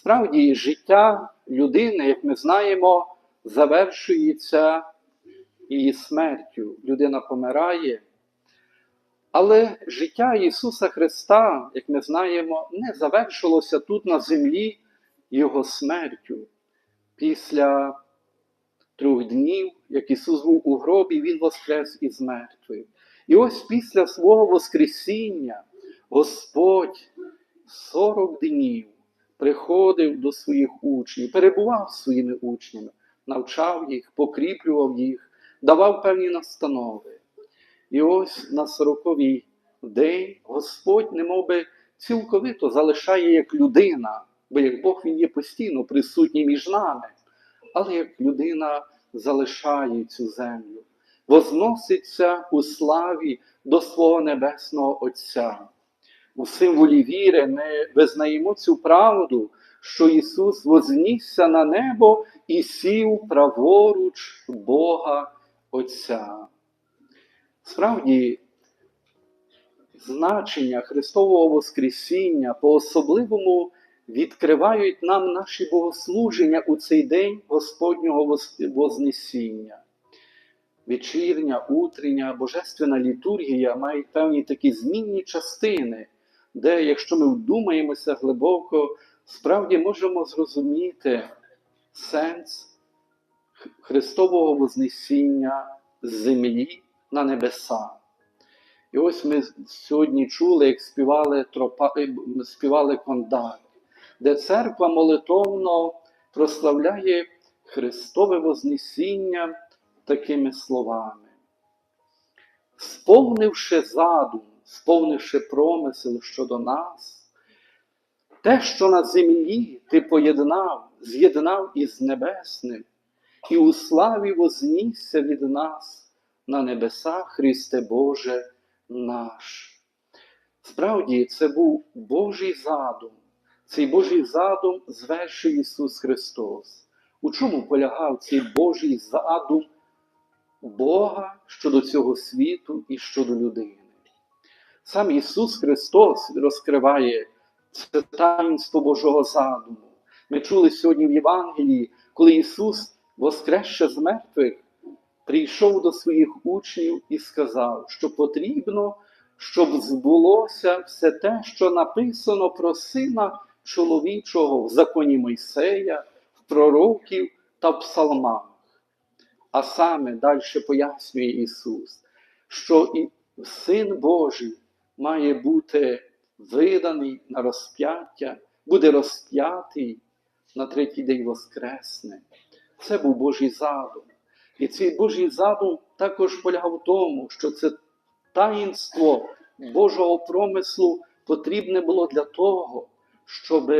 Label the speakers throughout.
Speaker 1: Справді, життя людини, як ми знаємо, завершується її смертю. Людина помирає. Але життя Ісуса Христа, як ми знаємо, не завершилося тут на землі Його смертю. Після трьох днів, як Ісус був у гробі, Він воскрес із мертвих. І ось після свого Воскресіння Господь 40 днів приходив до своїх учнів, перебував з своїми учнями, навчав їх, покріплював їх, давав певні настанови. І ось на сороковий день Господь, немовби цілковито залишає як людина, бо як Бог Він є постійно присутній між нами, але як людина залишає цю землю, возноситься у славі до свого Небесного Отця. У символі віри ми визнаємо цю правду, що Ісус вознісся на небо і сів праворуч Бога Отця. Справді, значення Христового Воскресіння по-особливому відкривають нам наші богослуження у цей день Господнього Вознесіння. Вечірня, утрення, божественна літургія мають певні такі змінні частини, де, якщо ми вдумаємося глибоко, справді можемо зрозуміти сенс Христового Вознесіння землі на небеса. І ось ми сьогодні чули, як співали, тропа, е, співали кондак, де церква молитовно прославляє Христове Вознесіння такими словами. Сповнивши задум, сповнивши промисел щодо нас, те, що на землі ти поєднав, з'єднав із небесним, і у славі вознісся від нас на небесах, Христе Боже наш. Справді, це був Божий задум. Цей Божий задум звершив Ісус Христос. У чому полягав цей Божий задум Бога щодо цього світу і щодо людини? Сам Ісус Христос розкриває це таїнство Божого задуму. Ми чули сьогодні в Євангелії, коли Ісус, воскресше з мертвих, прийшов до своїх учнів і сказав, що потрібно, щоб збулося все те, що написано про Сина чоловічого в законі Мойсея, в пророків та в псалмах. А саме далі пояснює Ісус, що і Син Божий має бути виданий на розп'яття, буде розп'ятий на третій день Воскресне. Це був Божий задум. І цей Божий задум також полягав в тому, що це таїнство Божого промислу потрібне було для того, щоб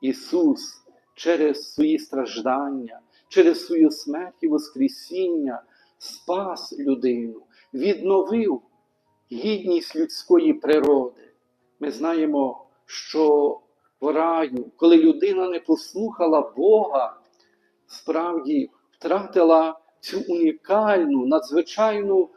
Speaker 1: Ісус через свої страждання, через свою смерть і Воскресіння спас людину, відновив гідність людської природи. Ми знаємо, що в раю, коли людина не послухала Бога, справді втратила цю унікальну, надзвичайну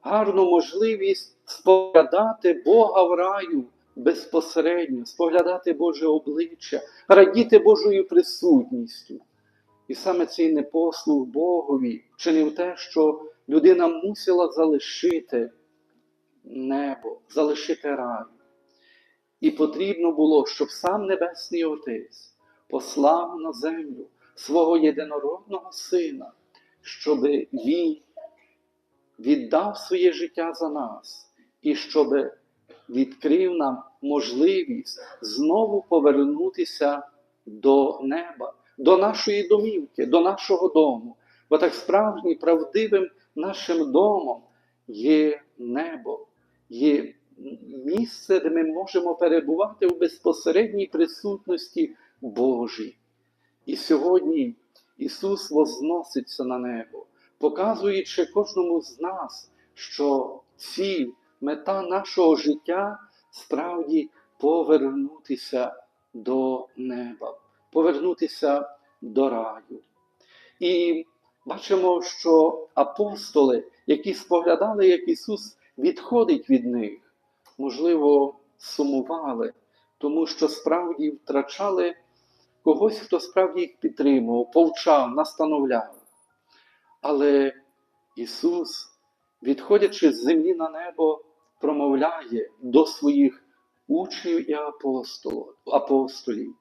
Speaker 1: гарну можливість споглядати Бога в раю безпосередньо, споглядати Боже обличчя, радіти Божою присутністю. І саме цей непослух Богові чинив те, що людина мусила залишити небо, залишити рай. І потрібно було, щоб сам Небесний Отець послав на землю свого єдинородного Сина, щоб Він віддав своє життя за нас і щоб відкрив нам можливість знову повернутися до неба, до нашої домівки, до нашого дому. Бо так справжнім правдивим нашим домом є небо, є місце, де ми можемо перебувати в безпосередній присутності Божій. І сьогодні Ісус возноситься на небо, показуючи кожному з нас, що ціль, мета нашого життя справді повернутися до неба, повернутися до раю. І бачимо, що апостоли, які споглядали, як Ісус відходить від них, можливо, сумували, тому що справді втрачали когось, хто справді їх підтримував, повчав, настановляв. Але Ісус, відходячи з землі на небо, промовляє до своїх учнів і апостолів.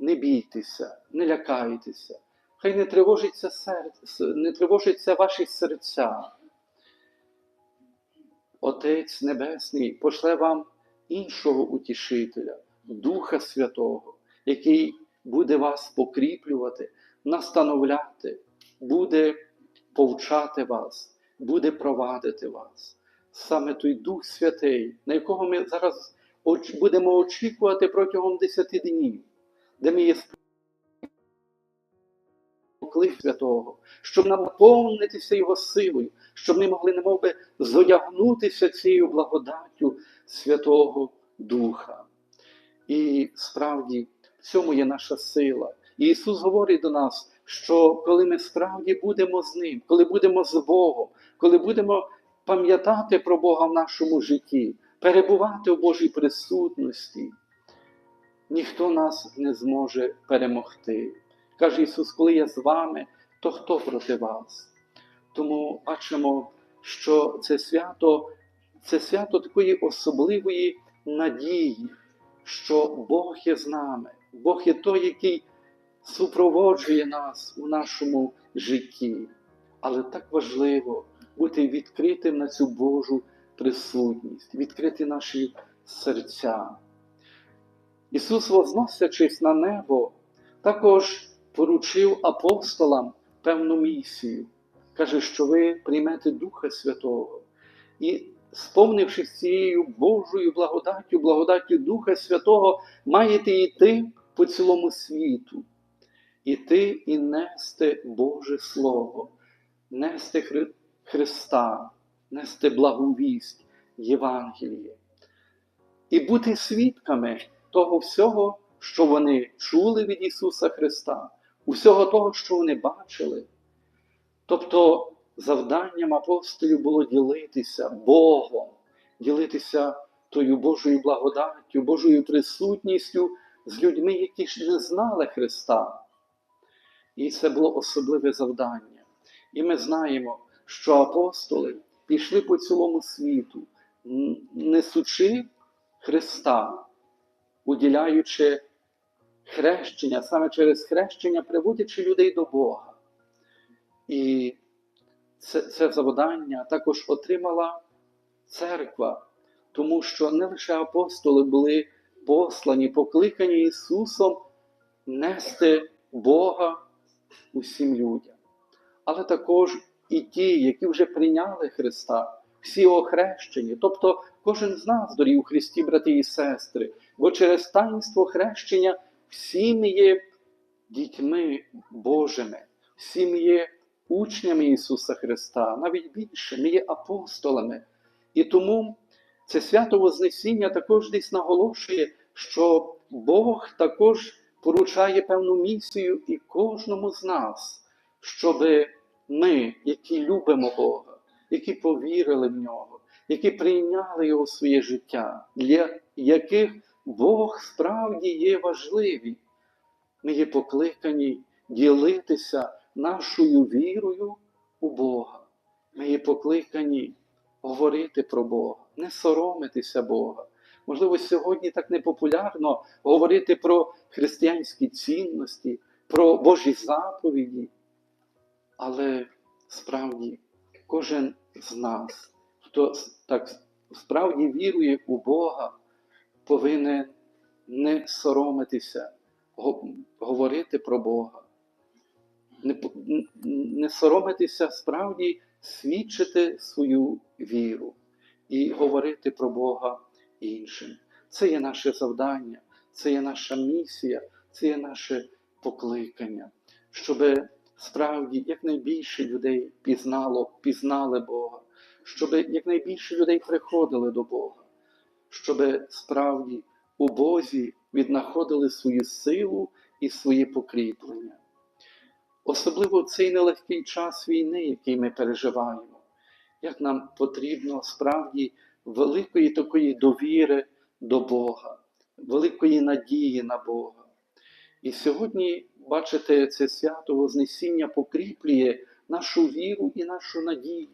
Speaker 1: Не бійтеся, не лякайтеся, хай не тривожиться серце, не тривожиться ваші серця. Отець Небесний пошле вам іншого утішителя, Духа Святого, який буде вас покріплювати, настановляти, буде повчати вас, буде провадити вас. Саме той Дух Святий, на якого ми зараз будемо очікувати протягом 10 днів, де ми є поклик святого, щоб наповнитися Його силою, щоб ми могли немов би зодягнутися цією благодаттю Святого Духа. І справді в цьому є наша сила. І Ісус говорить до нас, що коли ми справді будемо з Ним, коли будемо з Богом, коли будемо пам'ятати про Бога в нашому житті, перебувати в Божій присутності, ніхто нас не зможе перемогти. Каже Ісус, коли я з вами, то хто проти вас? Тому бачимо, що це свято, це свято такої особливої надії, що Бог є з нами, Бог є той, який супроводжує нас у нашому житті. Але так важливо бути відкритим на цю Божу присутність, відкрити наші серця. Ісус, возносячись на небо, також поручив апостолам певну місію. Каже, що ви приймете Духа Святого. І, сповнившись цією Божою благодаттю, благодаттю Духа Святого, маєте йти по цілому світу, іти і нести Боже Слово, нести Хри- Христа, нести благовість, Євангеліє. І бути свідками того всього, що вони чули від Ісуса Христа, усього того, що вони бачили. Тобто завданням апостолів було ділитися Богом, ділитися тою Божою благодаттю, Божою присутністю з людьми, які ж не знали Христа. І це було особливе завдання. І ми знаємо, що апостоли пішли по цілому світу, несучи Христа, уділяючи хрещення, саме через хрещення, приводячи людей до Бога. І це, це завдання також отримала церква, тому що не лише апостоли були послані, покликані Ісусом нести Бога усім людям, але також і ті, які вже прийняли Христа, всі охрещені, тобто кожен з нас, дорогі у Христі, брати і сестри, бо через таїнство хрещення всі ми є дітьми Божими, всі ми є учнями Ісуса Христа, навіть більше, ми є апостолами. І тому це свято Вознесіння також десь наголошує, що Бог також поручає певну місію і кожному з нас, щоб ми, які любимо Бога, які повірили в нього, які прийняли Його в своє життя, для яких Бог справді є важливий. Ми є покликані ділитися нашою вірою у Бога. Ми є покликані говорити про Бога, не соромитися Бога. Можливо, сьогодні так непопулярно говорити про християнські цінності, про Божі заповіді. Але справді кожен з нас, хто так справді вірує у Бога, повинен не соромитися, говорити про Бога, не, не соромитися справді свідчити свою віру і говорити про Бога іншим. Це є наше завдання, це є наша місія, це є наше покликання, щоб справді якнайбільше людей пізнало, пізнали Бога, щоб якнайбільше людей приходили до Бога, щоб справді у Бозі віднаходили свою силу і своє покріплення. Особливо в цей нелегкий час війни, який ми переживаємо, як нам потрібно справді великої такої довіри до Бога, великої надії на Бога. І сьогодні, бачите, це свято Вознесіння покріплює нашу віру і нашу надію.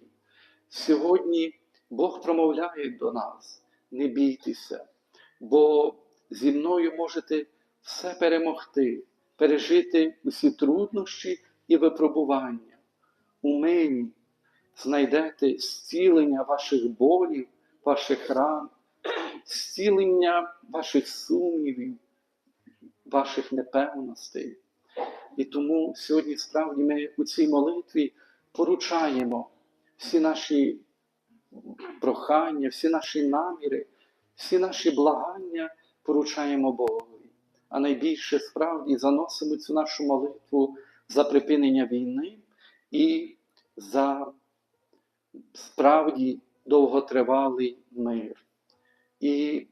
Speaker 1: Сьогодні Бог промовляє до нас: не бійтеся, бо зі мною можете все перемогти, пережити усі труднощі і випробування. У мені знайдете зцілення ваших болів, ваших ран, зцілення ваших сумнівів, ваших непевностей. І тому сьогодні справді ми у цій молитві поручаємо всі наші прохання, всі наші наміри, всі наші благання поручаємо Богові. А найбільше справді заносимо цю нашу молитву за припинення війни і за справді довготривалий мир. І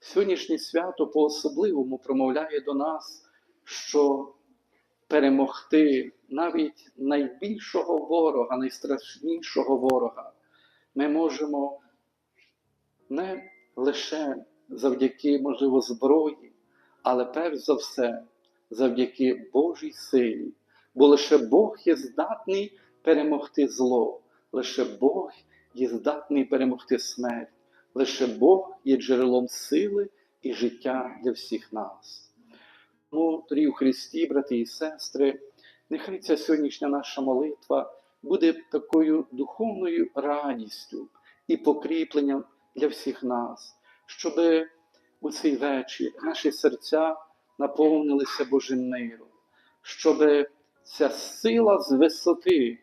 Speaker 1: сьогоднішнє свято по-особливому промовляє до нас, що перемогти навіть найбільшого ворога, найстрашнішого ворога, ми можемо не лише завдяки, можливо, зброї, але перш за все завдяки Божій силі. Бо лише Бог є здатний перемогти зло, лише Бог є здатний перемогти смерть, лише Бог є джерелом сили і життя для всіх нас. Тому, дорогі у Христі, брати і сестри, нехай ця сьогоднішня наша молитва буде такою духовною радістю і покріпленням для всіх нас, щоб у цей вечір. Наші серця наповнилися Божим миром, щоб ця сила з висоти,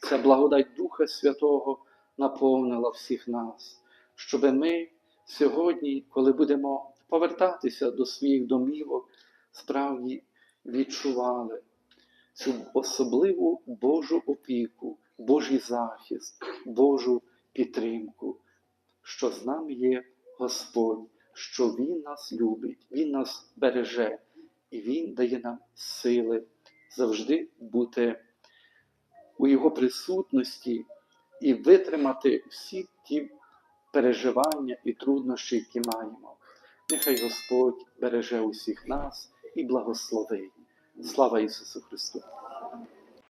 Speaker 1: ця благодать Духа Святого наповнила всіх нас, щоб ми сьогодні, коли будемо повертатися до своїх домівок, справді відчували цю особливу Божу опіку, Божий захист, Божу підтримку, що з нами є Господь, що Він нас любить, Він нас береже, і Він дає нам сили завжди бути у Його присутності і витримати всі ті переживання і труднощі, які маємо. Нехай Господь береже усіх нас і благословить. Слава Ісусу Христу!